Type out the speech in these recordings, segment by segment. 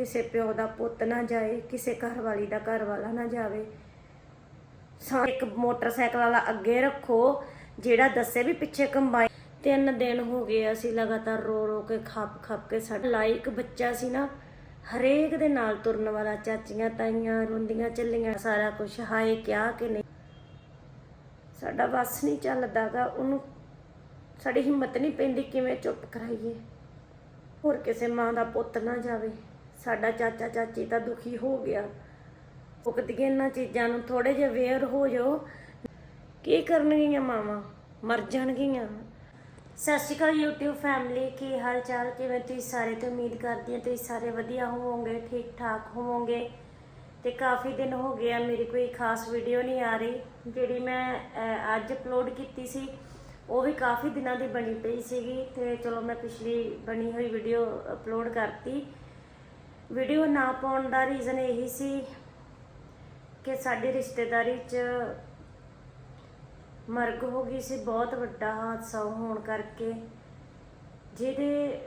ਕਿਸੇ ਪਿਓ ਦਾ ਪੁੱਤ ਨਾ ਜਾਏ, ਕਿਸੇ ਘਰਵਾਲੀ ਦਾ ਘਰ ਵਾਲਾ ਨਾ ਜਾਵੇ। ਸਾ ਇੱਕ ਮੋਟਰਸਾਈਕਲ ਵਾਲਾ ਅੱਗੇ ਰੱਖੋ, ਜਿਹੜਾ ਦੱਸੇ ਵੀ ਪਿੱਛੇ ਕੰਬਾਈ ਤਿੰਨ ਦਿਨ ਹੋ ਗਏ ਅਸੀਂ ਲਗਾਤਾਰ ਰੋ ਰੋ ਕੇ, ਖੱਪ ਖੱਪ ਕੇ ਸਾਡਾ ਲਾਇਕ ਬੱਚਾ ਸੀ ਨਾ, ਹਰੇਕ ਦੇ ਨਾਲ ਤੁਰਨ ਵਾਲਾ, ਚਾਚੀਆਂ ਤਾਈਆਂ, ਰੋਂਦੀਆਂ ਚੱਲੀਆਂ ਸਾਰਾ ਕੁਝ ਹਾਏ ਕਿਹਾ ਕਿ ਨਹੀਂ। ਸਾਡਾ ਵੱਸ ਨਹੀਂ ਚੱਲਦਾਗਾ ਉਹਨੂੰ ਸਾਡੀ ਹਿੰਮਤ ਨਹੀਂ ਪੈਂਦੀ ਕਿਵੇਂ ਚੁੱਪ ਕਰਾਈਏ। ਹੋਰ ਕਿਸੇ ਮਾਂ ਦਾ ਪੁੱਤ ਨਾ ਜਾਵੇ। ਸਾਡਾ ਚਾਚਾ ਚਾਚੀ ਤਾਂ ਦੁਖੀ ਹੋ ਗਿਆ। ਭੁਗਤੀਏ ਇਹਨਾਂ ਚੀਜ਼ਾਂ ਨੂੰ ਥੋੜੇ ਜਿਹਾ ਅਵੇਅਰ ਹੋ ਜਾਓ। ਕੀ ਕਰਨਗੀਆਂ ਮਾਵਾਂ? ਮਰ ਜਾਣਗੀਆਂ। ਸਤਿ ਸ਼੍ਰੀ ਅਕਾਲ YouTube ਫੈਮਿਲੀ ਕੀ ਹਾਲ ਚਾਲ ਕਿਵੇਂ ਤੁਸੀਂ ਸਾਰੇ? ਤੇ ਉਮੀਦ ਕਰਦੀ ਹਾਂ ਤੁਸੀਂ ਸਾਰੇ ਵਧੀਆ ਹੋਵੋਗੇ ਠੀਕ ਠਾਕ ਹੋਵੋਗੇ। ਤੇ ਕਾਫੀ ਦਿਨ ਹੋ ਗਏ ਆ, ਮੇਰੀ ਕੋਈ ਖਾਸ ਵੀਡੀਓ ਨਹੀਂ ਆ ਰਹੀ। ਜਿਹੜੀ ਮੈਂ ਅੱਜ ਅਪਲੋਡ ਕੀਤੀ ਸੀ, ਉਹ ਵੀ ਕਾਫੀ ਦਿਨਾਂ ਦੀ ਬਣੀ ਪਈ ਸੀਗੀ। ਤੇ ਚਲੋ ਮੈਂ ਪਿਛਲੀ ਬਣੀ ਹੋਈ ਵੀਡੀਓ ਅਪਲੋਡ ਕਰਤੀ। ਵੀਡੀਓ ਨਾ ਪਾਉਣ ਦਾ ਰੀਜ਼ਨ ਇਹੀ ਸੀ ਕਿ ਸਾਡੀ ਰਿਸ਼ਤੇਦਾਰੀ 'ਚ ਮਰਗ ਹੋ ਗਈ ਸੀ, ਬਹੁਤ ਵੱਡਾ ਹਾਦਸਾ ਹੋਣ ਕਰਕੇ। ਜਿਹਦੇ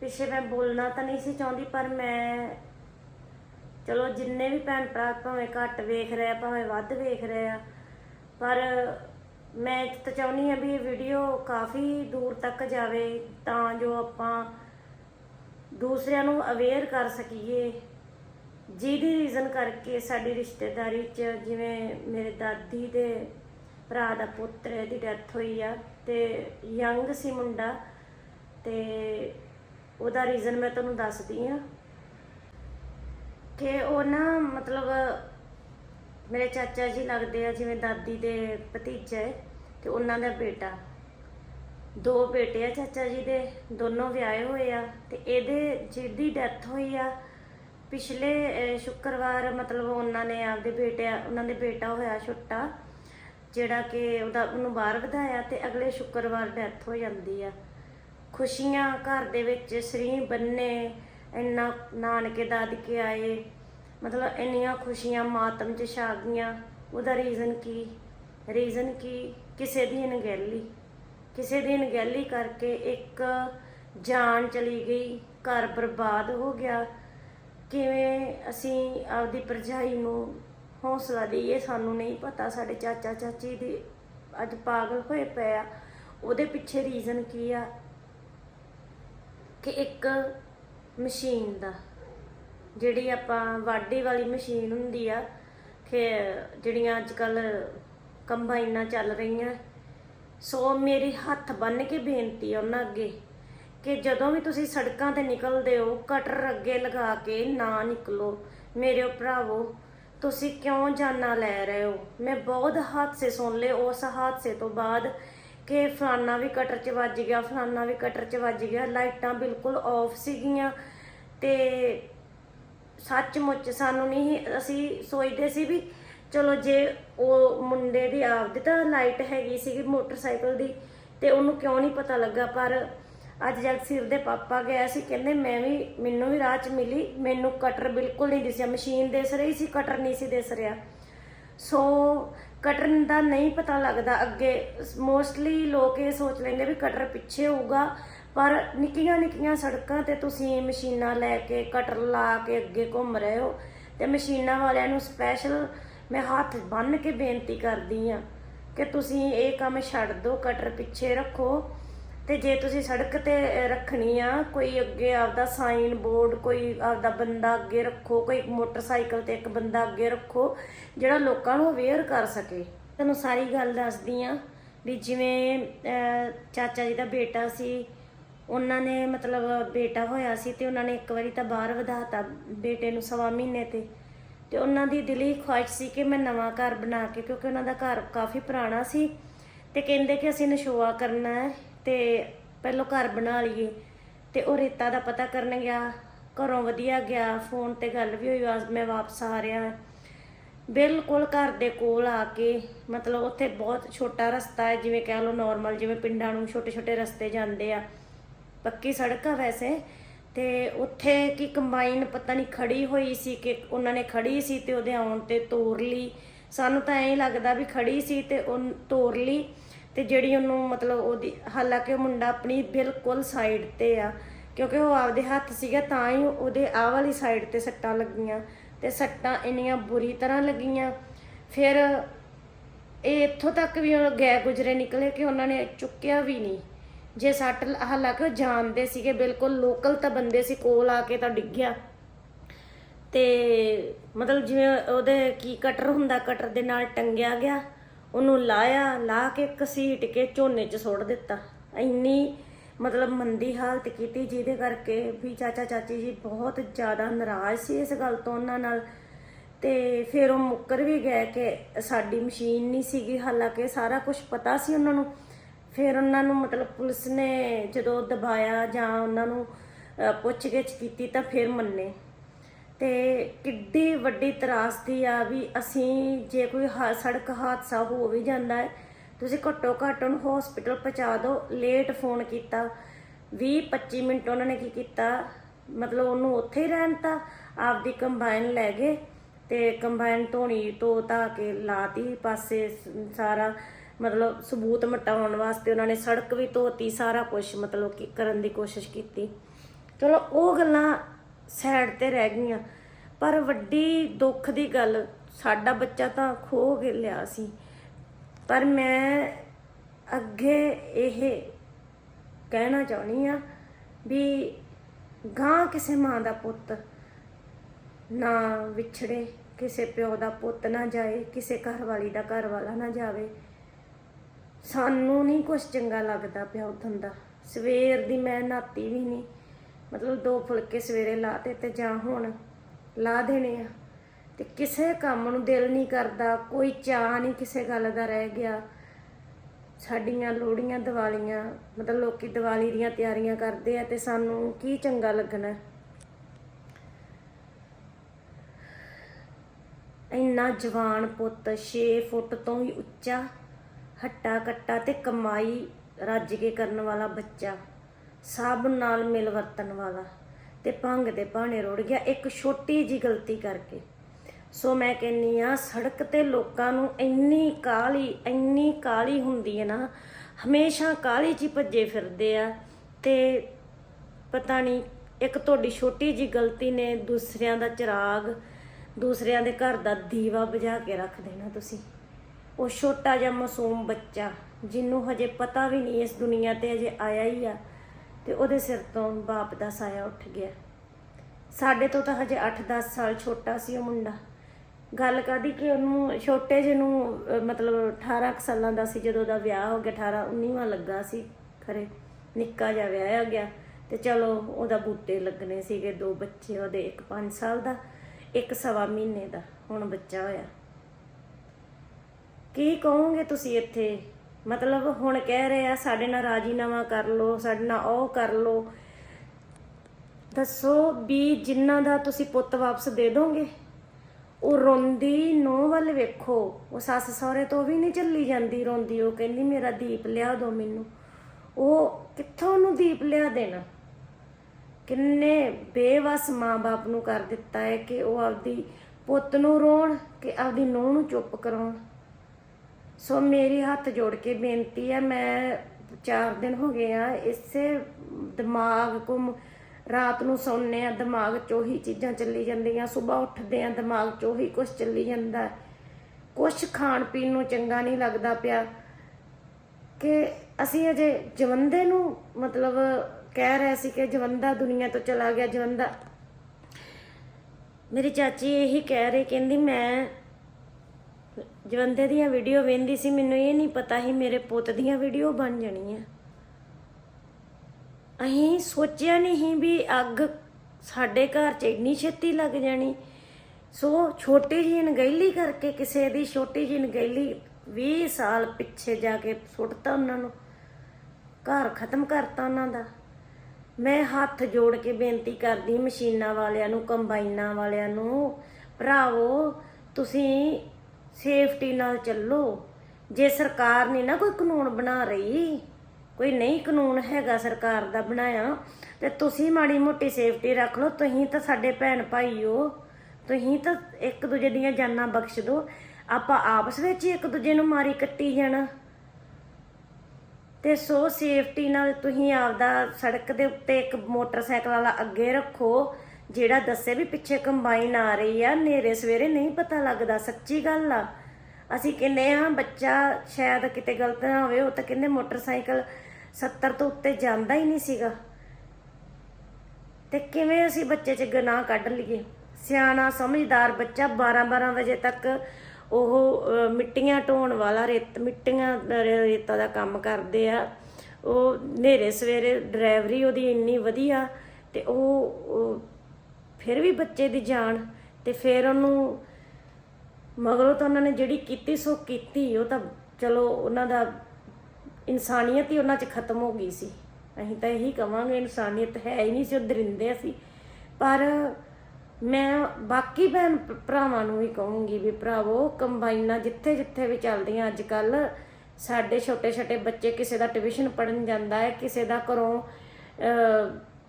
ਪਿੱਛੇ ਮੈਂ ਬੋਲਣਾ ਤਾਂ ਨਹੀਂ ਸੀ ਚਾਹੁੰਦੀ, ਪਰ ਮੈਂ ਚਲੋ ਜਿੰਨੇ ਵੀ ਭੈਣ ਭਰਾ ਭਾਵੇਂ ਘੱਟ ਵੇਖ ਰਹੇ ਆ, ਭਾਵੇਂ ਵੱਧ ਵੇਖ ਰਹੇ ਆ, ਪਰ ਮੈਂ ਤਾਂ ਚਾਹੁੰਦੀ ਆ ਵੀ ਇਹ ਵੀਡੀਓ ਕਾਫੀ ਦੂਰ ਤੱਕ ਜਾਵੇ, ਤਾਂ ਜੋ ਆਪਾਂ ਦੂਸਰਿਆਂ ਨੂੰ ਅਵੇਅਰ ਕਰ ਸਕੀਏ। ਜਿਹਦੀ ਰੀਜ਼ਨ ਕਰਕੇ ਸਾਡੀ ਰਿਸ਼ਤੇਦਾਰੀ 'ਚ ਜਿਵੇਂ ਮੇਰੇ ਦਾਦੀ ਦੇ ਭਰਾ ਦਾ ਪੁੱਤਰ ਦੀ ਡੈਥ ਹੋਈ ਆ ਤੇ ਯੰਗ ਸੀ ਮੁੰਡਾ ਤੇ ਉਹਦਾ ਰੀਜ਼ਨ ਮੈਂ ਤੁਹਾਨੂੰ ਦੱਸਦੀ ਆ। ਕਿ ਉਹ ਨਾ ਮਤਲਬ ਮੇਰੇ ਚਾਚਾ ਜੀ ਲੱਗਦੇ ਆ ਜਿਵੇਂ ਦਾਦੀ ਦੇ ਭਤੀਜੇ ਤੇ ਉਹਨਾਂ ਦਾ ਬੇਟਾ। ਦੋ ਬੇਟੇ ਆ ਚਾਚਾ ਜੀ ਦੇ, ਦੋਨੋਂ ਵਿਆਹੇ ਹੋਏ ਆ ਤੇ ਇਹਦੇ ਜਿਹਦੀ ਡੈਥ ਹੋਈ ਆ, ਪਿਛਲੇ ਸ਼ੁੱਕਰਵਾਰ ਮਤਲਬ ਉਹਨਾਂ ਨੇ ਆਪਦੇ ਬੇਟੇ ਉਹਨਾਂ ਦੇ ਬੇਟਾ ਹੋਇਆ ਛੋਟਾ, ਜਿਹੜਾ ਕਿ ਉਹਦਾ, ਉਹਨੂੰ ਬਾਹਰ ਵਧਾਇਆ ਤੇ ਅਗਲੇ ਸ਼ੁੱਕਰਵਾਰ ਡੈਥ ਹੋ ਜਾਂਦੀ ਆ। ਖੁਸ਼ੀਆਂ ਘਰ ਦੇ ਵਿੱਚ ਸਰੀ ਬੰਨੇ, ਇੰਨਾ ਨਾਨਕੇ ਦਾਦਕੇ ਆਏ, ਮਤਲਬ ਇੰਨੀਆਂ ਖੁਸ਼ੀਆਂ ਮਾਤਮ ਚ ਛਾ ਗਈਆਂ, ਉਹਦਾ ਰੀਜ਼ਨ ਕੀ? ਰੀਜ਼ਨ ਕੀ? ਕਿਸੇ ਦੀ ਅਣਗਹਿਲੀ। ਕਿਸੇ ਦੀ ਅਣਗਹਿਲੀ ਕਰਕੇ ਇੱਕ ਜਾਨ ਚਲੀ ਗਈ, ਘਰ ਬਰਬਾਦ ਹੋ ਗਿਆ। ਕਿਵੇਂ ਅਸੀਂ ਆਪਦੀ ਪਰਜਾਈ ਨੂੰ ਹੌਸਲਾ ਦਈਏ ਸਾਨੂੰ ਨਹੀਂ ਪਤਾ, ਸਾਡੇ ਚਾਚਾ ਚਾਚੀ ਦੀ ਅੱਜ ਪਾਗਲ ਹੋਏ ਪਏ ਆ। ਉਹਦੇ ਪਿੱਛੇ ਰੀਜ਼ਨ ਕੀ ਆ? ਕਿ ਇੱਕ ਮਸ਼ੀਨ ਦਾ, ਜਿਹੜੀ ਆਪਾਂ ਵਾਢੀ ਵਾਲੀ ਮਸ਼ੀਨ ਹੁੰਦੀ ਆ ਕਿ ਜਿਹੜੀਆਂ ਅੱਜ ਕੱਲ ਕੰਬਾਈਨਾਂ ਚੱਲ ਰਹੀਆਂ। ਸੋ ਮੇਰੀ ਹੱਥ ਬੰਨ ਕੇ ਬੇਨਤੀ ਆ ਉਹਨਾਂ ਅੱਗੇ ਕਿ ਜਦੋਂ ਵੀ ਤੁਸੀਂ ਸੜਕਾਂ ਤੇ ਨਿਕਲਦੇ ਹੋ, ਕਟਰ ਅੱਗੇ ਲਗਾ ਕੇ ਨਾ ਨਿਕਲੋ। ਮੇਰੇ ਭਰਾਵੋ, ਤੁਸੀਂ ਕਿਉਂ ਜਾਨਾਂ ਲੈ ਰਹੇ ਹੋ? ਮੈਂ ਬਹੁਤ ਹਾਦਸੇ ਸੁਣ ਲਏ ਉਸ ਹਾਦਸੇ ਤੋਂ ਬਾਅਦ ਕਿ ਫਲਾਨਾ ਵੀ ਕਟਰ 'ਚ ਵੱਜ ਗਿਆ, ਫਲਾਨਾ ਵੀ ਕਟਰ 'ਚ ਵੱਜ ਗਿਆ। ਲਾਈਟਾਂ ਬਿਲਕੁਲ ਆਫ ਸੀਗੀਆਂ ਤੇ ਸੱਚਮੁੱਚ ਸਾਨੂੰ ਨਹੀਂ, ਅਸੀਂ ਸੋਚਦੇ ਸੀ ਵੀ ਚਲੋ ਜੇ ਉਹ ਮੁੰਡੇ ਦੀ ਆਪਦੀ ਤਾਂ ਲਾਈਟ ਹੈਗੀ ਸੀਗੀ ਮੋਟਰਸਾਈਕਲ ਦੀ ਤੇ ਉਹਨੂੰ ਕਿਉਂ ਨਹੀਂ ਪਤਾ ਲੱਗਾ, ਪਰ ਅੱਜ ਜਦ ਸਿਰ ਦੇ ਪਾਪਾ ਗਿਆ ਸੀ, ਕਹਿੰਦੇ ਮੈਂ ਵੀ, ਮੈਨੂੰ ਵੀ ਰਾਹ 'ਚ ਮਿਲੀ, ਮੈਨੂੰ ਕਟਰ ਬਿਲਕੁਲ ਨਹੀਂ ਦਿਸਿਆ ਮਸ਼ੀਨ ਦਿਸ ਰਹੀ ਸੀ ਕਟਰ ਨਹੀਂ ਸੀ ਦਿਸ ਰਿਹਾ। ਸੋ ਕਟਰ ਦਾ ਨਹੀਂ ਪਤਾ ਲੱਗਦਾ ਅੱਗੇ ਮੋਸਟਲੀ ਲੋਕ ਇਹ ਸੋਚ ਲੈਂਦੇ ਵੀ ਕਟਰ ਪਿੱਛੇ ਹੋਊਗਾ, ਪਰ ਨਿੱਕੀਆਂ ਨਿੱਕੀਆਂ ਸੜਕਾਂ ਤੇ ਤੁਸੀਂ ਮਸ਼ੀਨਾਂ ਲੈ ਕੇ ਕਟਰ ਲਾ ਕੇ ਅੱਗੇ ਘੁੰਮ ਰਹੇ ਹੋ, ਤੇ ਮਸ਼ੀਨਾਂ ਵਾਲਿਆਂ ਨੂੰ ਸਪੈਸ਼ਲ ਮੈਂ ਹੱਥ ਬੰਨ੍ਹ ਕੇ ਬੇਨਤੀ ਕਰਦੀ ਆ ਕਿ ਤੁਸੀਂ ਇਹ ਕੰਮ ਛੱਡ ਦਿਓ, ਕਟਰ ਪਿੱਛੇ ਰੱਖੋ ਤੇ ਜੇ ਤੁਸੀਂ ਸੜਕ ਤੇ ਰੱਖਣੀ ਆ, ਕੋਈ ਅੱਗੇ ਆਪਦਾ ਸਾਈਨ ਬੋਰਡ ਕੋਈ ਆਪਦਾ ਬੰਦਾ ਅੱਗੇ ਰੱਖੋ, ਕੋਈ ਮੋਟਰਸਾਈਕਲ ਤੇ ਇੱਕ ਬੰਦਾ ਅੱਗੇ ਰੱਖੋ, ਜਿਹੜਾ ਲੋਕਾਂ ਨੂੰ ਅਵੇਅਰ ਕਰ ਸਕੇ। ਤੁਹਾਨੂੰ ਸਾਰੀ ਗੱਲ ਦੱਸਦੀ ਆ ਵੀ ਜਿਵੇਂ ਚਾਚਾ ਜੀ ਦਾ ਬੇਟਾ ਸੀ, ਉਹਨਾਂ ਨੇ ਮਤਲਬ ਬੇਟਾ ਹੋਇਆ ਸੀ ਤੇ ਉਹਨਾਂ ਨੇ ਇੱਕ ਵਾਰੀ ਤਾਂ ਬਾਹਰ ਵਧਾਤਾ ਬੇਟੇ ਨੂੰ ਸਵਾ ਮਹੀਨੇ ਤੇ। ਤੇ ਉਹਨਾਂ ਦੀ ਦਿਲੀ ਖੁਆਇਸ਼ ਸੀ ਕਿ ਮੈਂ ਨਵਾਂ ਘਰ ਬਣਾ ਕੇ, ਕਿਉਂਕਿ ਉਹਨਾਂ ਦਾ ਘਰ ਕਾਫੀ ਪੁਰਾਣਾ ਸੀ ਤੇ ਕਹਿੰਦੇ ਕਿ ਅਸੀਂ ਨਸ਼ੋਆ ਕਰਨਾ ਹੈ ਤੇ ਪਹਿਲਾਂ ਘਰ ਬਣਾ ਲਈਏ। ਤੇ ਉਹ ਰੇਤਾ ਦਾ ਪਤਾ ਕਰਨ ਗਿਆ ਘਰੋਂ ਵਧੀਆ ਗਿਆ, ਫੋਨ ਤੇ ਗੱਲ ਵੀ ਹੋਈ ਅੱਜ ਮੈਂ ਵਾਪਸ ਆ ਰਿਹਾ। ਬਿਲਕੁਲ ਘਰ ਦੇ ਕੋਲ ਆ ਕੇ, ਮਤਲਬ ਉੱਥੇ ਬਹੁਤ ਛੋਟਾ ਰਸਤਾ ਹੈ, ਜਿਵੇਂ ਕਹਿ ਲਓ ਨਾਰਮਲ ਜਿਵੇਂ ਪਿੰਡਾਂ ਨੂੰ ਛੋਟੇ ਛੋਟੇ ਰਸਤੇ ਜਾਂਦੇ ਆ। ਪੱਕੀ ਸੜਕ ਆ ਵੈਸੇ। ਤੇ ਉੱਥੇ ਕੀ ਕੰਬਾਈਨ ਪਤਾ ਨਹੀਂ ਖੜੀ ਹੋਈ ਸੀ ਕਿ ਉਹਨਾਂ ਨੇ ਖੜੀ ਸੀ ਤੇ ਉਹਦੇ ਆਉਣ ਤੇ ਤੋੜ ਲਈ। ਸਾਨੂੰ ਤਾਂ ਐਂ ਲੱਗਦਾ ਵੀ ਖੜੀ ਸੀ ਤੇ ਉਹ ਤੋੜ ਲਈ ਤੇ ਜਿਹੜੀ ਉਹਨੂੰ ਮਤਲਬ ਉਹਦੀ ਹਾਲਾਂਕਿ ਉਹ ਮੁੰਡਾ ਆਪਣੀ ਬਿਲਕੁਲ ਸਾਈਡ ਤੇ ਆ, ਕਿਉਂਕਿ ਉਹ ਆਪਦੇ ਹੱਥ ਸੀਗਾ ਤਾਂ ਹੀ ਉਹਦੇ ਆਹ ਵਾਲੀ ਸਾਈਡ ਤੇ ਸੱਟਾਂ ਲੱਗੀਆਂ ਤੇ ਸੱਟਾਂ ਇੰਨੀਆਂ ਬੁਰੀ ਤਰ੍ਹਾਂ ਲੱਗੀਆਂ। ਫਿਰ ਇਹ ਇੱਥੋਂ ਤੱਕ ਵੀ ਉਹ ਗਏ ਗੁਜਰੇ ਨਿਕਲੇ ਕਿ ਉਹਨਾਂ ਨੇ ਚੁੱਕਿਆ ਵੀ ਨਹੀਂ। ਜੇ ਸੱਟ ਹਾਲਾਂਕਿ ਉਹ ਜਾਣਦੇ ਸੀਗੇ, ਬਿਲਕੁਲ ਲੋਕਲ ਤਾਂ ਬੰਦੇ ਸੀ, ਕੋਲ ਆ ਕੇ ਤਾਂ ਡਿੱਗਿਆ ਤੇ ਮਤਲਬ ਜਿਵੇਂ ਉਹਦੇ ਕੀ ਕਟਰ ਹੁੰਦਾ ਕਟਰ ਦੇ ਨਾਲ ਟੰਗਿਆ ਗਿਆ, ਉਹਨੂੰ ਲਾਇਆ, ਲਾ ਕੇ ਘਸੀਟ ਕੇ ਝੋਨੇ 'ਚ ਸੁੱਟ ਦਿੱਤਾ। ਇੰਨੀ ਮਤਲਬ ਮੰਦੀ ਹਾਲਤ ਕੀਤੀ, ਜਿਹਦੇ ਕਰਕੇ ਵੀ ਚਾਚਾ ਚਾਚੀ ਜੀ ਬਹੁਤ ਜ਼ਿਆਦਾ ਨਾਰਾਜ਼ ਸੀ ਇਸ ਗੱਲ ਤੋਂ ਉਹਨਾਂ ਨਾਲ। ਤੇ ਫਿਰ ਉਹ ਮੁੱਕਰ ਵੀ ਗਏ ਕਿ ਸਾਡੀ ਮਸ਼ੀਨ ਨਹੀਂ ਸੀਗੀ, ਹਾਲਾਂਕਿ ਸਾਰਾ ਕੁਝ ਪਤਾ ਸੀ ਉਹਨਾਂ ਨੂੰ। ਫਿਰ ਉਹਨਾਂ ਨੂੰ ਮਤਲਬ ਪੁਲਿਸ ਨੇ ਜਦੋਂ ਦਬਾਇਆ ਜਾਂ ਉਹਨਾਂ ਨੂੰ ਪੁੱਛਗਿੱਛ ਕੀਤੀ ਤਾਂ ਫਿਰ ਮੰਨੇ। ਤੇ ਕਿੱਡੀ ਵੱਡੀ ਤਰਾਸਦੀ ਆ ਵੀ ਅਸੀਂ ਜੇ ਕੋਈ ਹਾ- ਸੜਕ ਹਾਦਸਾ ਹੋ ਵੀ ਜਾਂਦਾ ਹੈ, ਤੁਸੀਂ ਘੱਟੋ ਘੱਟ ਉਹਨੂੰ ਹਸਪੀਟਲ ਪਹੁੰਚਾ ਦਿਓ। ਲੇਟ ਫੋਨ ਕੀਤਾ 20 25 ਮਿੰਟ ਉਹਨਾਂ ਨੇ ਕੀ ਕੀਤਾ? ਮਤਲਬ ਉਹਨੂੰ ਉੱਥੇ ਹੀ ਰਹਿਣ ਤਾ ਆਪਦੀ ਕੰਬਾਈਨ ਲੈ ਗਏ ਤੇ ਕੰਬਾਈਨ ਧੋਣੀ ਧੋ ਧਾ ਕੇ ਲਾਤੀ, ਪਾਸੇ ਸਾਰਾ ਮਤਲਬ ਸਬੂਤ ਮਟਾਉਣ ਵਾਸਤੇ ਉਹਨਾਂ ਨੇ ਸੜਕ ਵੀ ਧੋਤੀ, ਸਾਰਾ ਕੁਝ ਮਤਲਬ ਕਿ ਕਰਨ ਦੀ ਕੋਸ਼ਿਸ਼ ਕੀਤੀ। ਚਲੋ ਉਹ ਗੱਲਾਂ ਸਾਈਡ ਤੇ ਰਹਿ ਗਈਆਂ, ਪਰ ਵੱਡੀ ਦੁੱਖ ਦੀ ਗੱਲ, ਸਾਡਾ ਬੱਚਾ ਤਾਂ ਖੋ ਕੇ ਲਿਆ ਸੀ। ਪਰ ਮੈਂ ਅੱਗੇ ਇਹ ਕਹਿਣਾ ਚਾਹਣੀ ਆ ਵੀ ਗਾਂ ਕਿਸੇ ਮਾਂ ਦਾ ਪੁੱਤ ਨਾ ਵਿਛੜੇ, ਕਿਸੇ ਪਿਓ ਦਾ ਪੁੱਤ ਨਾ ਜਾਏ, ਕਿਸੇ ਘਰ ਵਾਲੀ ਦਾ ਘਰ ਵਾਲਾ ਨਾ ਜਾਵੇ। ਸਾਨੂੰ ਨਹੀਂ ਕੁਝ ਚੰਗਾ ਲੱਗਦਾ ਪਿਆ ਉਦੋਂ ਦਾ। ਸਵੇਰ ਦੀ ਮੈਂ ਨਾਤੀ ਵੀ ਨਹੀਂ। ਮਤਲਬ ਦੋ ਫੁਲਕੇ ਸਵੇਰੇ ਲਾਤੇ ਤੇ ਜਾਂ ਹੁਣ ਲਾ ਦੇਣੇ ਆ। ਤੇ ਕਿਸੇ ਕੰਮ ਨੂੰ ਦਿਲ ਨਹੀਂ ਕਰਦਾ, ਕੋਈ ਚਾਹ ਨਹੀਂ ਕਿਸੇ ਗੱਲ ਦਾ ਰਹਿ ਗਿਆ। ਸਾਡੀਆਂ ਲੋੜੀਆਂ ਦੀਵਾਲੀਆਂ, ਮਤਲਬ ਲੋਕੀ ਦੀਵਾਲੀ ਦੀਆਂ ਤਿਆਰੀਆਂ ਕਰਦੇ ਆ ਤੇ ਸਾਨੂੰ ਕੀ ਚੰਗਾ ਲੱਗਣਾ? ਇੰਨਾ ਜਵਾਨ ਪੁੱਤ 6 ਫੁੱਟ ਤੋਂ ਵੀ ਉੱਚਾ ਹੱਟਾ ਕੱਟਾ ਤੇ ਕਮਾਈ ਰੱਜ ਕੇ ਕਰਨ ਵਾਲਾ ਬੱਚਾ, ਸਭ ਨਾਲ ਮਿਲ ਵਰਤਣ ਵਾਲਾ ਤੇ ਭੰਗ ਦੇ ਭਾਣੇ ਰੁੜ ਗਿਆ ਇੱਕ ਛੋਟੀ ਜੀ ਗਲਤੀ ਕਰਕੇ। ਸੋ ਮੈਂ ਕਹਿੰਨੀ ਆ ਸੜਕ ਤੇ ਲੋਕਾਂ ਨੂੰ ਇੰਨੀ ਕਾਲੀ ਇੰਨੀ ਕਾਲੀ ਹੁੰਦੀ ਹੈ ਨਾ, ਹਮੇਸ਼ਾ ਕਾਲੀ ਚ ਹੀ ਭੱਜੇ ਫਿਰਦੇ ਆ ਤੇ ਪਤਾ ਨਹੀਂ, ਇੱਕ ਤੁਹਾਡੀ ਛੋਟੀ ਜੀ ਗਲਤੀ ਨੇ ਦੂਸਰਿਆਂ ਦਾ ਚਿਰਾਗ, ਦੂਸਰਿਆਂ ਦੇ ਘਰ ਦਾ ਦੀਵਾ ਬੁਝਾ ਕੇ ਰੱਖ ਦੇਣਾ ਤੁਸੀਂ। ਉਹ ਛੋਟਾ ਜਿਹਾ ਮਾਸੂਮ ਬੱਚਾ, ਜਿਹਨੂੰ ਹਜੇ ਪਤਾ ਵੀ ਨਹੀਂ ਇਸ ਦੁਨੀਆ ਤੇ ਅਜੇ ਆਇਆ ਹੀ ਆ, ਤੇ ਉਹਦੇ ਸਿਰ ਤੋਂ ਬਾਪ ਦਾ ਸਾਇਆ ਉੱਠ ਗਿਆ। ਸਾਡੇ ਤੋਂ ਤਾਂ ਹਜੇ 8-10 ਸਾਲ ਛੋਟਾ ਸੀ ਉਹ ਮੁੰਡਾ। ਗੱਲ ਕਰਦੀ ਕਿ ਉਹਨੂੰ ਛੋਟੇ ਜਿਹੇ ਨੂੰ ਮਤਲਬ 18 ਕੁ ਸਾਲਾਂ ਦਾ ਸੀ, ਜਦੋਂ ਦਾ ਵਿਆਹ ਹੋ ਗਿਆ 18 19ਵਾਂ ਲੱਗਾ ਸੀ ਖਰੇ। ਨਿੱਕਾ ਜਿਹਾ ਵਿਆਹ ਆ ਗਿਆ ਤੇ ਚਲੋ ਉਹਦਾ ਬੂਟੇ ਲੱਗਣੇ ਸੀਗੇ ਦੋ ਬੱਚੇ ਉਹਦੇ, ਇੱਕ 5 ਸਾਲ ਦਾ, ਇੱਕ ਸਵਾ ਮਹੀਨੇ ਦਾ ਹੁਣ ਬੱਚਾ ਹੋਇਆ। ਕੀ ਕਹੋਗੇ ਤੁਸੀਂ ਇੱਥੇ? ਮਤਲਬ ਹੁਣ ਕਹਿ ਰਹੇ ਆ, ਸਾਡੇ ਨਾਲ ਰਾਜੀਨਾਮਾ ਕਰ ਲਓ, ਸਾਡੇ ਨਾਲ ਉਹ ਕਰ ਲਓ। ਦੱਸੋ ਵੀ ਜਿਨ੍ਹਾਂ ਦਾ ਤੁਸੀਂ ਪੁੱਤ ਵਾਪਸ ਦੇ ਦੋਗੇ? ਉਹ ਰੋਂਦੀ ਨੋ ਵੱਲ ਵੇਖੋ। ਉਹ ਸੱਸ ਸਹੁਰੇ ਤੋਂ ਵੀ ਨਹੀਂ ਚੱਲੀ ਜਾਂਦੀ, ਰੋਂਦੀ। ਉਹ ਕਹਿੰਦੀ, ਮੇਰਾ ਦੀਪ ਲਿਆ ਦੋ ਮੈਨੂੰ। ਉਹ ਕਿੱਥੋਂ ਉਹਨੂੰ ਦੀਪ ਲਿਆ ਦੇਣਾ? ਕਿੰਨੇ ਬੇਵਸ ਮਾਂ-ਬਾਪ ਨੂੰ ਕਰ ਦਿੱਤਾ ਹੈ ਕਿ ਉਹ ਆਪਦੀ ਪੁੱਤ ਨੂੰ ਰੋਣ, ਕਿ ਆਪਦੀ ਨੂੰਹ ਨੂੰ ਚੁੱਪ ਕਰਾਉਣ। ਸੋ ਮੇਰੀ ਹੱਥ ਜੋੜ ਕੇ ਬੇਨਤੀ ਹੈ, ਮੈਂ 4 ਦਿਨ ਹੋ ਗਏ ਆ, ਇਸੇ ਦਿਮਾਗ ਕੋ ਰਾਤ ਨੂੰ ਸੌਂਦੇ ਆ, ਦਿਮਾਗ 'ਚ ਉਹੀ ਚੀਜ਼ਾਂ ਚੱਲੀ ਜਾਂਦੀਆਂ ਸਵੇਰ ਉੱਠਦੇ ਆ, ਦਿਮਾਗ 'ਚ ਉਹੀ ਕੁਝ ਚੱਲੀ ਜਾਂਦਾ। ਕੁਝ ਖਾਣ ਪੀਣ ਨੂੰ ਚੰਗਾ ਨਹੀਂ ਲੱਗਦਾ ਪਿਆ ਕਿ ਅਸੀਂ ਅਜੇ ਜਵੰਦੇ ਨੂੰ ਮਤਲਬ ਕਹਿ ਰਹੇ ਸੀ ਕਿ ਜਵੰਦਾ ਦੁਨੀਆ ਤੋਂ ਚਲਾ ਗਿਆ, ਜਵੰਦਾ। ਮੇਰੀ ਚਾਚੀ ਇਹੀ ਕਹਿ ਰਹੀ, ਕਹਿੰਦੀ ਮੈਂ ਜਵੰਦੇ ਦੀਆਂ ਵੀਡੀਓ ਵੇਖਦੀ ਸੀ, ਮੈਨੂੰ ਇਹ ਨਹੀਂ ਪਤਾ ਸੀ ਮੇਰੇ ਪੁੱਤ ਦੀਆਂ ਵੀਡੀਓ ਬਣ ਜਾਣੀਆਂ। ਅਸੀਂ ਸੋਚਿਆ ਨਹੀਂ ਸੀ ਵੀ ਅੱਗ ਸਾਡੇ ਘਰ 'ਚ ਇੰਨੀ ਛੇਤੀ ਲੱਗ ਜਾਣੀ। ਸੋ ਛੋਟੀ ਜਿਹੀ ਨਗੈਲੀ ਕਰਕੇ ਕਿਸੇ ਦੀ ਛੋਟੀ ਜਿਹੀ ਨਗੈਲੀ 20 ਸਾਲ ਪਿੱਛੇ ਜਾ ਕੇ ਸੁੱਟਤਾ ਉਹਨਾਂ ਨੂੰ। ਘਰ ਖਤਮ ਕਰਤਾ ਉਹਨਾਂ ਦਾ। ਮੈਂ ਹੱਥ ਜੋੜ ਕੇ ਬੇਨਤੀ ਕਰਦੀ, ਮਸ਼ੀਨਾਂ ਵਾਲਿਆਂ ਨੂੰ, ਕੰਬਾਈਨਾਂ ਵਾਲਿਆਂ ਨੂੰ, ਭਰਾਵੋ, ਤੁਸੀਂ ਸੇਫਟੀ ਨਾਲ ਚੱਲੋ। ਜੇ ਸਰਕਾਰ ਨੇ ਨਾ ਕੋਈ ਕਾਨੂੰਨ ਬਣਾ ਰਹੀ, ਕੋਈ ਨਹੀਂ ਕਾਨੂੰਨ ਹੈਗਾ ਸਰਕਾਰ ਦਾ ਬਣਾਇਆ, ਤੇ ਤੁਸੀਂ ਮਾੜੀ ਮੋਟੀ ਸੇਫਟੀ ਰੱਖ ਲਓ, ਤੁਸੀਂ ਤਾਂ ਸਾਡੇ ਭੈਣ ਭਾਈ ਹੋ। ਤੁਸੀਂ ਤਾਂ ਇੱਕ ਦੂਜੇ ਦੀਆਂ ਜਾਨਾਂ ਬਖਸ਼ ਦਿਓ। ਆਪਾਂ ਆਪਸ ਵਿੱਚ ਹੀ ਇੱਕ ਦੂਜੇ ਨੂੰ ਮਾਰੀ ਕੱਟੀ ਜਾਣਾ। ਤੇ ਸੋ ਸੇਫਟੀ ਨਾਲ ਤੁਸੀਂ ਆਪਦਾ ਸੜਕ ਦੇ ਉੱਤੇ ਇੱਕ ਮੋਟਰਸਾਈਕਲ ਵਾਲਾ ਅੱਗੇ ਰੱਖੋ। ਜਿਹੜਾ ਦੱਸੇ ਵੀ ਪਿੱਛੇ ਕੰਬਾਈਨ ਆ ਰਹੀ ਆ ਨੇਰੇ ਸਵੇਰੇ ਨਹੀਂ ਪਤਾ ਲੱਗਦਾ, ਸੱਚੀ ਗੱਲ ਆ। ਅਸੀਂ ਕਹਿੰਦੇ ਆ ਬੱਚਾ ਸ਼ਾਇਦ ਕਿਤੇ ਗਲਤ ਨਾ ਹੋਵੇ, ਉਹ ਤਾਂ ਕਹਿੰਦੇ ਮੋਟਰਸਾਈਕਲ 70 ਤੋਂ ਉੱਤੇ ਜਾਂਦਾ ਹੀ ਨਹੀਂ ਸੀਗਾ। ਤੇ ਕਿਵੇਂ ਅਸੀਂ ਬੱਚੇ 'ਚ ਗੁਨਾਹ ਕੱਢ ਲਈਏ? ਸਿਆਣਾ, ਸਮਝਦਾਰ ਬੱਚਾ 12-12 ਵਜੇ ਤੱਕ ਉਹ ਮਿੱਟੀਆਂ ਢੋਣ ਵਾਲਾ ਰੇਤ, ਮਿੱਟੀਆਂ ਰ- ਰੇਤਾ ਦਾ ਕੰਮ ਕਰਦੇ ਆ। ਉਹ ਨੇਰੇ ਸਵੇਰੇ ਡਰਾਈਵਰੀ ਉਹਦੀ ਇੰਨੀ ਵਧੀਆ ਤੇ ਉਹ ਫਿਰ ਵੀ ਬੱਚੇ ਦੀ ਜਾਨ ਤੇ ਫਿਰ ਉਹਨੂੰ ਮਗਰੋਂ ਤਾਂ ਉਹਨਾਂ ਨੇ ਜਿਹੜੀ ਕੀਤੀ ਸੋ ਕੀਤੀ, ਉਹ ਤਾਂ ਚਲੋ ਉਹਨਾਂ ਦਾ ਇਨਸਾਨੀਅਤ ਹੀ ਉਹਨਾਂ 'ਚ ਖਤਮ ਹੋ ਗਈ ਸੀ। ਅਸੀਂ ਤਾਂ ਇਹੀ ਕਵਾਂਗੇ ਇਨਸਾਨੀਅਤ ਹੈ ਹੀ ਨਹੀਂ ਸੀ, ਉਹ ਦਰਿੰਦੇ ਸੀ। ਪਰ ਮੈਂ ਬਾਕੀ ਭੈਣ ਭਰਾਵਾਂ ਨੂੰ ਵੀ ਕਹੂੰਗੀ ਵੀ ਭਰਾਵੋ, ਕੰਬਾਈਨਾਂ ਜਿੱਥੇ ਜਿੱਥੇ ਵੀ ਚੱਲਦੀਆਂ ਅੱਜ ਕੱਲ ਸਾਡੇ ਛੋਟੇ ਛੋਟੇ ਬੱਚੇ ਕਿਸੇ ਦਾ ਟਿਊਸ਼ਨ ਪੜਨ ਜਾਂਦਾ ਹੈ, ਕਿਸੇ ਦਾ ਘਰੋਂ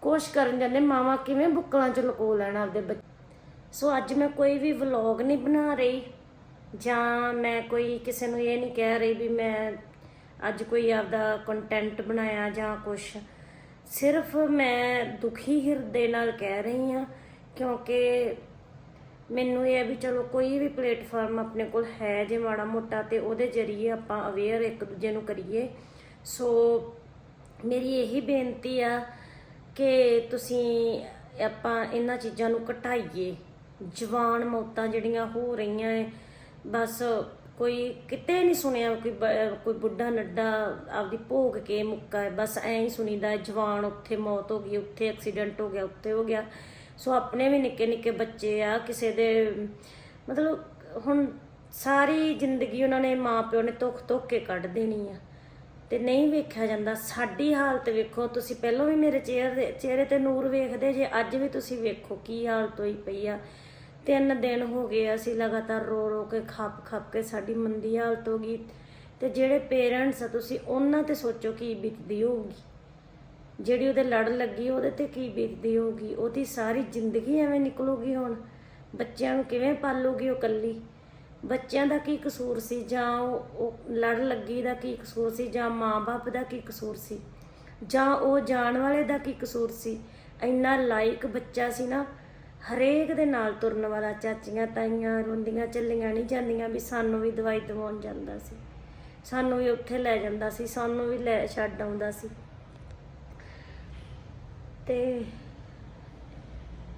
ਅਹ, ਕੁਛ ਕਰਨ ਜਾਂਦੇ ਮਾਵਾਂ ਕਿਵੇਂ ਬੁੱਕਲਾਂ 'ਚ ਲੁਕੋ ਲੈਣ ਆਪਦੇ ਬੱਚੇ? ਸੋ ਅੱਜ ਮੈਂ ਕੋਈ ਵੀ ਵਲੌਗ ਨਹੀਂ ਬਣਾ ਰਹੀ ਜਾਂ ਮੈਂ ਕੋਈ ਕਿਸੇ ਨੂੰ ਇਹ ਨਹੀਂ ਕਹਿ ਰਹੀ ਵੀ ਮੈਂ ਅੱਜ ਕੋਈ ਆਪਦਾ ਕੰਟੈਂਟ ਬਣਾਇਆ ਜਾਂ ਕੁਛ। ਸਿਰਫ ਮੈਂ ਦੁਖੀ ਹਿਰਦੇ ਨਾਲ ਕਹਿ ਰਹੀ ਹਾਂ ਕਿਉਂਕਿ ਮੈਨੂੰ ਇਹ ਹੈ ਵੀ ਚਲੋ ਕੋਈ ਵੀ ਪਲੇਟਫਾਰਮ ਆਪਣੇ ਕੋਲ ਹੈ ਜੇ ਮਾੜਾ ਮੋਟਾ ਤੇ ਉਹਦੇ ਜ਼ਰੀਏ ਆਪਾਂ ਅਵੇਅਰ ਇੱਕ ਦੂਜੇ ਨੂੰ ਕਰੀਏ। ਸੋ ਮੇਰੀ ਇਹੀ ਬੇਨਤੀ ਆ ਕਿ ਤੁਸੀਂ ਆਪਾਂ ਇਹਨਾਂ ਚੀਜ਼ਾਂ ਨੂੰ ਘਟਾਈਏ। ਜਵਾਨ ਮੌਤਾਂ ਜਿਹੜੀਆਂ ਹੋ ਰਹੀਆਂ ਏ ਬਸ ਕੋਈ ਕਿਤੇ ਨਹੀਂ ਸੁਣਿਆ ਕੋਈ ਬ- ਕੋਈ ਬੁੱਢਾ ਨੱਡਾ ਆਪਦੀ ਭੋਗ ਕੇ ਮੁੱਕਾ ਹੈ ਬਸ ਐਂ ਹੀ ਸੁਣੀਦਾ ਜਵਾਨ ਉੱਥੇ ਮੌਤ ਹੋ ਗਈ, ਉੱਥੇ ਐਕਸੀਡੈਂਟ ਹੋ ਗਿਆ, ਉੱਥੇ ਹੋ ਗਿਆ। ਸੋ ਆਪਣੇ ਵੀ ਨਿੱਕੇ ਨਿੱਕੇ ਬੱਚੇ ਆ, ਕਿਸੇ ਦੇ ਮਤਲਬ ਹੁਣ ਸਾਰੀ ਜ਼ਿੰਦਗੀ ਉਹਨਾਂ ਨੇ ਮਾਪਿਓ ਨੇ ਧੋਖ ਧੁੱਖ ਕੇ ਕੱਢ ਦੇਣੀ ਆ। ਤੇ ਨਹੀਂ ਵੇਖਿਆ ਜਾਂਦਾ। ਸਾਡੀ ਹਾਲਤ ਵੇਖੋ, ਤੁਸੀਂ ਪਹਿਲਾਂ ਵੀ ਮੇਰੇ ਚਿਹਰੇ ਚਿਹਰੇ ਤੇ ਨੂਰ ਵੇਖਦੇ, ਜੇ ਅੱਜ ਵੀ ਤੁਸੀਂ ਵੇਖੋ ਕੀ ਹਾਲਤ ਹੋਈ ਪਈ ਆ। ਤਿੰਨ ਦਿਨ ਹੋ ਗਏ, ਅਸੀਂ ਲਗਾਤਾਰ ਰੋ ਰੋ ਕੇ, ਖੱਪ ਖੱਪ ਕੇ ਸਾਡੀ ਮੰਦੀ ਹਾਲਤ ਹੋ ਗਈ। ਤੇ ਜਿਹੜੇ ਪੇਰੈਂਟਸ ਆ, ਤੁਸੀਂ ਉਹਨਾਂ ਤੇ ਸੋਚੋ ਕੀ ਬੀਤਦੀ ਹੋਊਗੀ। ਜਿਹੜੀ ਉਹਦੇ ਲੜ ਲੱਗੀ, ਉਹਦੇ ਤੇ ਕੀ ਬੀਤਦੀ ਹੋਊਗੀ। ਉਹਦੀ ਸਾਰੀ ਜ਼ਿੰਦਗੀ ਐਵੇਂ ਨਿਕਲੂਗੀ ਹੁਣ। ਬੱਚਿਆਂ ਨੂੰ ਕਿਵੇਂ ਪਾਲੂਗੀ ਉਹ ਕੱਲੀ ਬੱਚਿਆਂ ਦਾ ਕੀ ਕਸੂਰ ਸੀ ਜਾਂ ਉਹ ਲੜ ਲੱਗੀ ਦਾ ਕੀ ਕਸੂਰ ਸੀ ਜਾਂ ਮਾਂ-ਬਾਪ ਦਾ ਕੀ ਕਸੂਰ ਸੀ? ਜਾਂ ਉਹ ਜਾਣ ਵਾਲੇ ਦਾ ਕੀ ਕਸੂਰ ਸੀ? ਇੰਨਾ ਲਾਇਕ ਬੱਚਾ ਸੀ ਨਾ, ਹਰੇਕ ਦੇ ਨਾਲ ਤੁਰਨ ਵਾਲਾ, ਚਾਚੀਆਂ ਤਾਈਆਂ ਰੋਂਦੀਆਂ, ਚੱਲੀਆਂ ਨਹੀਂ ਜਾਂਦੀਆਂ ਵੀ ਸਾਨੂੰ ਵੀ ਦਵਾਈ ਦਵਾਉਣ ਜਾਂਦਾ ਸੀ। ਸਾਨੂੰ ਵੀ ਉੱਥੇ ਲੈ ਜਾਂਦਾ ਸੀ, ਸਾਨੂੰ ਵੀ ਲੈ ਛੱਡ ਆਉਂਦਾ ਸੀ। ਤੇ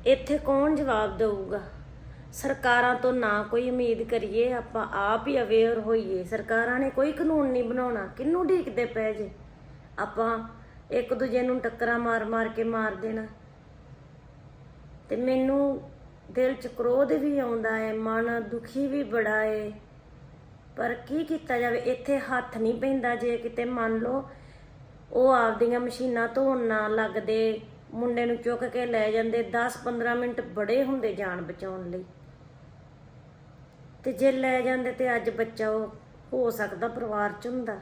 ਇੱਥੇ ਕੌਣ ਜਵਾਬ ਦੇਊਗਾ? ਸਰਕਾਰਾਂ ਤੋਂ ਨਾ ਕੋਈ ਉਮੀਦ ਕਰੀਏ, ਆਪਾਂ ਆਪ ਹੀ ਅਵੇਅਰ ਹੋਈਏ। ਸਰਕਾਰਾਂ ਨੇ ਕੋਈ ਕਾਨੂੰਨ ਨਹੀਂ ਬਣਾਉਣਾ। ਕਿੰਨੂੰ ਢੀਕਦੇ ਪਏ ਜੇ? ਆਪਾਂ ਇੱਕ ਦੂਜੇ ਨੂੰ ਟੱਕਰਾਂ ਮਾਰ-ਮਾਰ ਕੇ ਮਾਰ ਦੇਣਾ। ਤੇ ਮੈਨੂੰ ਦਿਲ 'ਚ ਕ੍ਰੋਧ ਵੀ ਆਉਂਦਾ ਹੈ ਮਨ ਦੁਖੀ ਵੀ ਬੜਾ ਹੈ ਪਰ ਕੀ ਕੀਤਾ ਜਾਵੇ? ਇੱਥੇ ਹੱਥ ਨਹੀਂ ਪੈਂਦਾ ਜੇ ਕਿਤੇ ਮੰਨ ਲਓ ਉਹ ਆਪਦੀਆਂ ਮਸ਼ੀਨਾਂ ਧੋਣ ਨਾ ਲੱਗਦੇ, ਮੁੰਡੇ ਨੂੰ ਚੁੱਕ ਕੇ ਲੈ ਜਾਂਦੇ 10-15 ਮਿੰਟ ਬੜੇ ਹੁੰਦੇ ਜਾਨ ਬਚਾਉਣ ਲਈ। ਤੇ ਜੇ ਲੈ ਜਾਂਦੇ ਤੇ ਅੱਜ ਬੱਚਾ ਉਹ ਹੋ ਸਕਦਾ ਪਰਿਵਾਰ ਚ ਹੁੰਦਾ।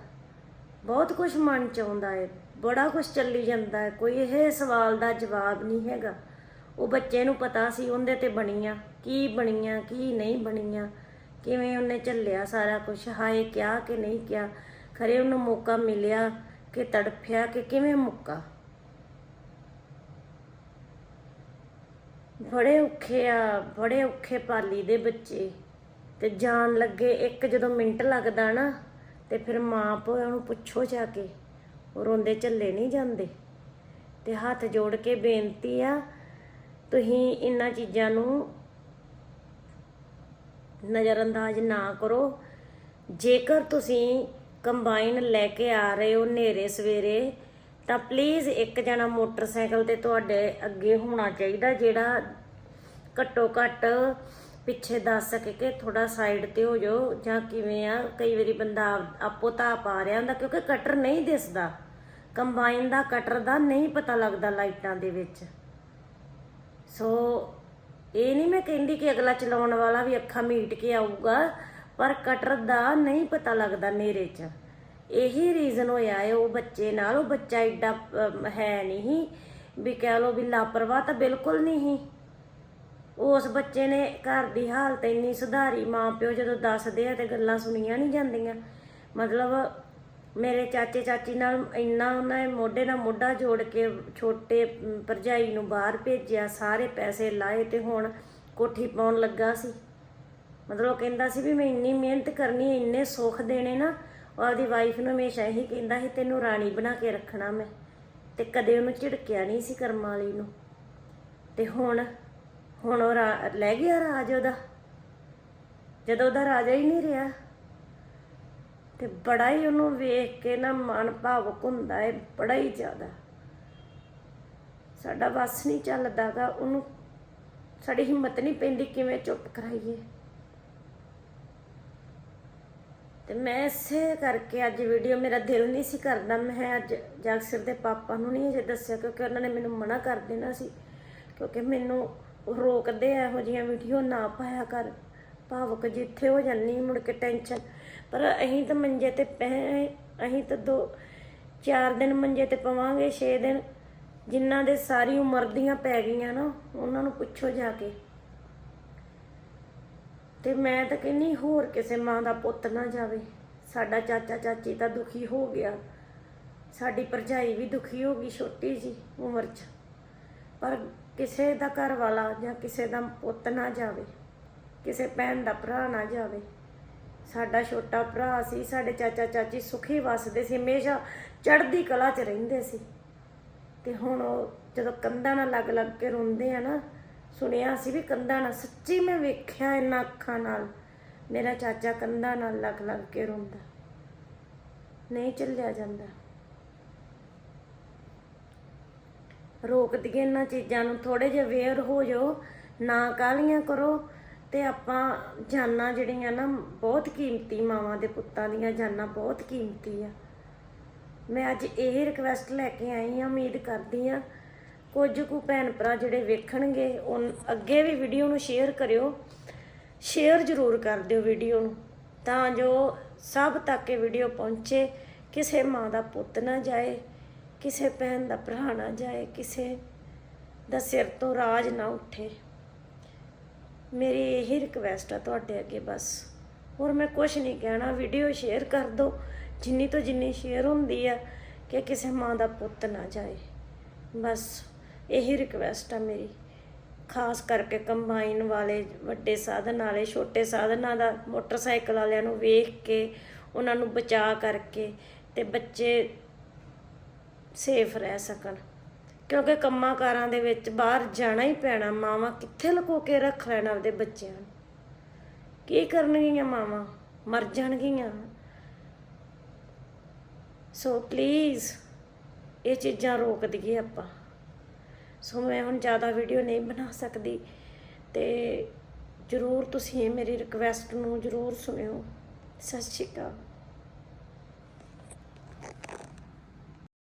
ਬਹੁਤ ਕੁਝ ਮਨ ਚ ਆਉਂਦਾ ਹੈ ਬੜਾ ਕੁਝ ਚੱਲੀ ਜਾਂਦਾ ਹੈ ਕੋਈ ਇਹ ਸਵਾਲ ਦਾ ਜਵਾਬ ਨਹੀਂ ਹੈਗਾ। ਉਹ ਬੱਚੇ ਨੂੰ ਪਤਾ ਸੀ ਉਹਦੇ ਤੇ ਬਣੀਆਂ, ਕੀ ਬਣੀਆਂ, ਕੀ ਨਹੀਂ ਬਣੀਆਂ, ਕਿਵੇਂ ਉਹਨੇ ਝੱਲਿਆ ਸਾਰਾ ਕੁਝ ਹਾਏ ਕਿਹਾ ਕਿ ਨਹੀਂ ਕਿਹਾ ਖਰੇ ਉਹਨੂੰ ਮੌਕਾ ਮਿਲਿਆ ਕਿ ਤੜਫਿਆ ਕਿ ਕਿਵੇਂ ਮੁੱਕਾ। ਬੜੇ ਔਖੇ ਆ, ਬੜੇ ਔਖੇ ਪਾਲੀ ਦੇ ਬੱਚੇ। ਤੇ ਜਾਣ ਲੱਗੇ, ਇੱਕ ਜਦੋਂ ਮਿੰਟ ਲੱਗਦਾ ਨਾ, ਤੇ ਫਿਰ ਮਾਂ ਪਿਓ ਨੂੰ ਪੁੱਛੋ ਜਾ ਕੇ, ਉਹ ਰੋਂਦੇ ਝੱਲੇ ਨਹੀਂ ਜਾਂਦੇ। ਤੇ ਹੱਥ ਜੋੜ ਕੇ ਬੇਨਤੀ ਆ, ਤੁਸੀਂ ਇਹਨਾਂ ਚੀਜ਼ਾਂ ਨੂੰ ਨਜ਼ਰਅੰਦਾਜ਼ ਨਾ ਕਰੋ। ਜੇਕਰ ਤੁਸੀਂ ਕੰਬਾਈਨ ਲੈ ਕੇ ਆ ਰਹੇ ਹੋ ਨੇਰੇ ਸਵੇਰੇ, ਤਾਂ ਪਲੀਜ਼ ਇੱਕ ਜਣਾ ਮੋਟਰਸਾਈਕਲ ਤੇ ਤੁਹਾਡੇ ਅੱਗੇ ਹੋਣਾ ਚਾਹੀਦਾ, ਜਿਹੜਾ ਘੱਟੋ ਘੱਟ ਪਿੱਛੇ ਦੱਸ ਸਕੇ ਕਿ ਥੋੜਾ ਸਾਈਡ ਤੇ ਹੋ ਜਾਓ ਜਾਂ ਕਿਵੇਂ ਆ। ਕਈ ਵਾਰੀ ਬੰਦਾ ਆਪ- ਆਪੋ ਤਾਂ ਪਾ ਰਿਹਾ ਹੁੰਦਾ ਕਿਉਂਕਿ ਕਟਰ ਨਹੀਂ ਦਿਸਦਾ। ਕੰਬਾਈਨ ਦਾ ਕਟਰ ਦਾ ਨਹੀਂ ਪਤਾ ਲੱਗਦਾ ਲਾਈਟਾਂ ਦੇ ਵਿੱਚ। ਸੋ ਇਹ ਨਹੀਂ ਮੈਂ ਕਹਿੰਦੀ ਕਿ ਅਗਲਾ ਚਲਾਉਣ ਵਾਲਾ ਵੀ ਅੱਖਾਂ ਮੀਟ ਕੇ ਆਊਗਾ, ਪਰ ਕਟਰ ਦਾ ਨਹੀਂ ਪਤਾ ਲੱਗਦਾ ਨੇਰੇ 'ਚ। ਇਹੀ ਰੀਜ਼ਨ ਹੋਇਆ ਹੈ ਉਹ ਬੱਚੇ ਨਾਲ, ਉਹ ਬੱਚਾ ਏਡਾ ਹੈ ਨਹੀਂ। ਵੀ ਕਹਿ ਲੋ ਵੀ ਲਾਪਰਵਾਹ ਤਾਂ ਬਿਲਕੁਲ ਨਹੀਂ। ਉਸ ਬੱਚੇ ਨੇ ਘਰ ਦੀ ਹਾਲਤ ਇੰਨੀ ਸੁਧਾਰੀ ਮਾਂ ਪਿਓ ਜਦੋਂ ਦੱਸਦੇ ਆ ਤੇ ਗੱਲਾਂ ਸੁਣੀਆਂ ਨਹੀਂ ਜਾਂਦੀਆਂ। ਮਤਲਬ ਮੇਰੇ ਚਾਚੇ ਚਾਚੀ ਨਾਲ ਇੰਨਾ ਉਹਨਾਂ ਨੇ ਮੋਢੇ ਨਾਲ ਮੋਢਾ ਜੋੜ ਕੇ ਛੋਟੇ ਅਮ, ਭਰਜਾਈ ਨੂੰ ਬਾਹਰ ਭੇਜਿਆ ਸਾਰੇ ਪੈਸੇ ਲਾਏ ਤੇ ਹੁਣ ਕੋਠੀ ਪਾਉਣ ਲੱਗਾ ਸੀ। ਮਤਲਬ ਉਹ ਕਹਿੰਦਾ ਸੀ ਵੀ ਮੈਂ ਇੰਨੀ ਮਿਹਨਤ ਕਰਨੀ ਇੰਨੇ ਸੁੱਖ ਦੇਣੇ ਨਾ ਉਹ ਆਪਦੀ ਵਾਈਫ ਨੂੰ ਹਮੇਸ਼ਾ ਇਹੀ ਕਹਿੰਦਾ ਸੀ ਤੈਨੂੰ ਰਾਣੀ ਬਣਾ ਕੇ ਰੱਖਣਾ ਮੈਂ। ਤੇ ਕਦੇ ਉਹਨੂੰ ਝਿੜਕਿਆ ਨਹੀਂ ਸੀ ਕਰਮਾਂ ਵਾਲੀ ਨੂੰ। ਤੇ ਹੁਣ ਹੁਣ ਉਹ ਰਾ- ਲੈ ਗਿਆ ਰਾਜ ਉਹਦਾ। ਜਦੋਂ ਉਹਦਾ ਰਾਜਾ ਹੀ ਨਹੀਂ ਰਿਹਾ, ਤੇ ਬੜਾ ਹੀ ਉਹਨੂੰ ਵੇਖ ਕੇ ਨਾ ਮਨ ਭਾਵੁਕ ਹੁੰਦਾ ਹੈ ਬੜਾ ਹੀ ਜ਼ਿਆਦਾ। ਸਾਡਾ ਬਸ ਨਹੀਂ ਚੱਲਦਾਗਾ ਉਹਨੂੰ ਸਾਡੀ ਹਿੰਮਤ ਨਹੀਂ ਪੈਂਦੀ ਕਿਵੇਂ ਚੁੱਪ ਕਰਾਈਏ। ਤੇ ਮੈਂ ਇਸੇ ਕਰਕੇ ਅੱਜ ਵੀਡੀਓ ਮੇਰਾ ਦਿਲ ਨਹੀਂ ਸੀ ਕਰਦਾ, ਮੈਂ ਅੱਜ ਜਗਸਿਰ ਦੇ ਪਾਪਾ ਨੂੰ ਨਹੀਂ ਅਜੇ ਦੱਸਿਆ, ਕਿਉਂਕਿ ਉਹਨਾਂ ਨੇ ਮੈਨੂੰ ਮਨਾ ਕਰ ਦੇਣਾ ਸੀ, ਕਿਉਂਕਿ ਮੈਨੂੰ ਰੋਕਦੇ ਇਹੋ ਜਿਹੀਆਂ ਵੀਡੀਓ ਨਾ ਪਾਇਆ ਕਰ। ਭਾਵਕ ਜਿੱਥੇ ਹੋ ਜਾਂਦੀ ਮੁੜ ਕੇ ਟੈਨਸ਼ਨ। ਪਰ ਅਸੀਂ ਤਾਂ ਮੰਜੇ ਤੇ ਪਏ ਅਸੀਂ ਤਾਂ ਦੋ, ਚਾਰ ਦਿਨ ਮੰਜੇ ਤੇ ਪਵਾਂਗੇ 6 ਦਿਨ। ਜਿਨ੍ਹਾਂ ਦੇ ਸਾਰੀ ਉਮਰ ਦੀਆਂ ਪੈ ਗਈਆਂ ਨਾ, ਉਹਨਾਂ ਨੂੰ ਪੁੱਛੋ ਜਾ ਕੇ। ਤੇ ਮੈਂ ਤਾਂ ਕਹਿੰਨੀ ਹੋਰ ਕਿਸੇ ਮਾਂ ਦਾ ਪੁੱਤ ਨਾ ਜਾਵੇ। ਸਾਡਾ ਚਾਚਾ ਚਾਚੀ ਤਾਂ ਦੁਖੀ ਹੋ ਗਿਆ। ਸਾਡੀ ਭਰਜਾਈ ਵੀ ਦੁਖੀ ਹੋ ਗਈ ਛੋਟੀ ਜੀ ਉਮਰ 'ਚ। ਪਰ ਕਿਸੇ ਦਾ ਘਰ ਵਾਲਾ ਜਾਂ ਕਿਸੇ ਦਾ ਪੁੱਤ ਨਾ ਜਾਵੇ, ਕਿਸੇ ਭੈਣ ਦਾ ਭਰਾ ਨਾ ਜਾਵੇ। ਸਾਡਾ ਛੋਟਾ ਭਰਾ ਸੀ, ਸਾਡੇ ਚਾਚਾ ਚਾਚੀ ਸੁਖੀ ਵਸਦੇ ਸੀ, ਹਮੇਸ਼ਾ ਚੜ੍ਹਦੀ ਕਲਾ 'ਚ ਰਹਿੰਦੇ ਸੀ। ਤੇ ਹੁਣ ਉਹ ਜਦੋਂ ਕੰਧਾਂ ਨਾਲ ਲੱਗ ਲੱਗ ਕੇ ਰੋਂਦੇ ਆ ਨਾ, ਸੁਣਿਆ ਸੀ ਵੀ ਕੰਧਾਂ ਨਾਲ, ਸੱਚੀ ਮੈਂ ਵੇਖਿਆ ਇਹਨਾਂ ਅੱਖਾਂ ਨਾਲ, ਮੇਰਾ ਚਾਚਾ ਕੰਧਾਂ ਨਾਲ ਲੱਗ ਲੱਗ ਕੇ ਰੋਂਦਾ। ਨਹੀਂ ਚੱਲਿਆ ਜਾਂਦਾ। ਰੋਕ ਦਈਏ ਇਹਨਾਂ ਚੀਜ਼ਾਂ ਨੂੰ ਥੋੜੇ ਜਿਹਾ ਅਵੇਅਰ ਹੋ ਜਾਓ, ਨਾ ਕਾਲੀਆਂ ਕਰੋ ਤੇ ਆਪਾਂ ਜਾਨਾਂ ਜਿਹੜੀਆਂ ਨਾ, ਬਹੁਤ ਕੀਮਤੀ ਮਾਵਾਂ ਦੇ ਪੁੱਤਾਂ ਦੀਆਂ ਜਾਨਾਂ ਬਹੁਤ ਕੀਮਤੀ ਆ। ਮੈਂ ਅੱਜ ਇਹ ਰਿਕਵੈਸਟ ਲੈ ਕੇ ਆਈ ਹਾਂ, ਉਮੀਦ ਕਰਦੀ ਹਾਂ ਕੁਝ ਕੁ ਭੈਣ ਭਰਾ ਜਿਹੜੇ ਵੇਖਣਗੇ ਉਹ ਅੱਗੇ ਵੀ ਵੀਡੀਓ ਨੂੰ ਸ਼ੇਅਰ ਕਰਿਓ ਸ਼ੇਅਰ ਜ਼ਰੂਰ ਕਰ ਦਿਓ ਵੀਡੀਓ ਨੂੰ, ਤਾਂ ਜੋ ਸਭ ਤੱਕ ਇਹ ਵੀਡੀਓ ਪਹੁੰਚੇ, ਕਿਸੇ ਮਾਂ ਦਾ ਪੁੱਤ ਨਾ ਜਾਏ। ਕਿਸੇ ਭੈਣ ਦਾ ਭਰਾ ਨਾ ਜਾਏ, ਕਿਸੇ ਦਾ ਸਿਰ ਤੋਂ ਰਾਜ ਨਾ ਉੱਠੇ। ਮੇਰੀ ਇਹੀ ਰਿਕਵੈਸਟ ਆ ਤੁਹਾਡੇ ਅੱਗੇ ਬਸ। ਹੋਰ ਮੈਂ ਕੁਝ ਨਹੀਂ ਕਹਿਣਾ ਵੀਡੀਓ ਸ਼ੇਅਰ ਕਰ ਦਿਓ। ਜਿੰਨੀ ਤੋਂ ਜਿੰਨੀ ਸ਼ੇਅਰ ਹੁੰਦੀ ਆ ਕਿ ਕਿਸੇ ਮਾਂ ਦਾ ਪੁੱਤ ਨਾ ਜਾਏ। ਬਸ ਇਹੀ ਰਿਕਵੈਸਟ ਆ ਮੇਰੀ। ਖਾਸ ਕਰਕੇ ਕੰਬਾਈਨ ਵਾਲੇ ਵੱਡੇ ਸਾਧਨ ਵਾਲੇ, ਛੋਟੇ ਸਾਧਨਾਂ ਦਾ, ਮੋਟਰਸਾਈਕਲ ਵਾਲਿਆਂ ਨੂੰ ਵੇਖ ਕੇ, ਉਹਨਾਂ ਨੂੰ ਬਚਾ ਕਰਕੇ ਤੇ ਬੱਚੇ ਸੇਫ ਰਹਿ ਸਕਣ। ਕਿਉਂਕਿ ਕੰਮਾਂ ਕਾਰਾਂ ਦੇ ਵਿੱਚ ਬਾਹਰ ਜਾਣਾ ਹੀ ਪੈਣਾ, ਮਾਵਾਂ ਕਿੱਥੇ ਲੁਕੋ ਕੇ ਰੱਖ ਲੈਣ ਆਪਦੇ ਬੱਚਿਆਂ ਨੂੰ? ਕੀ ਕਰਨਗੀਆਂ ਮਾਵਾਂ? ਮਰ ਜਾਣਗੀਆਂ। ਸੋ ਪਲੀਜ਼ ਇਹ ਚੀਜ਼ਾਂ ਰੋਕ ਦਈਏ ਆਪਾਂ। ਸੋ ਮੈਂ ਹੁਣ ਜ਼ਿਆਦਾ ਵੀਡੀਓ ਨਹੀਂ ਬਣਾ ਸਕਦੀ ਤੇ ਜਰੂਰ ਤੁਸੀਂ ਮੇਰੀ ਰਿਕਵੈਸਟ ਨੂੰ ਜਰੂਰ ਸੁਣਿਓ। ਸਤਿ ਸ਼੍ਰੀ ਅਕਾਲ।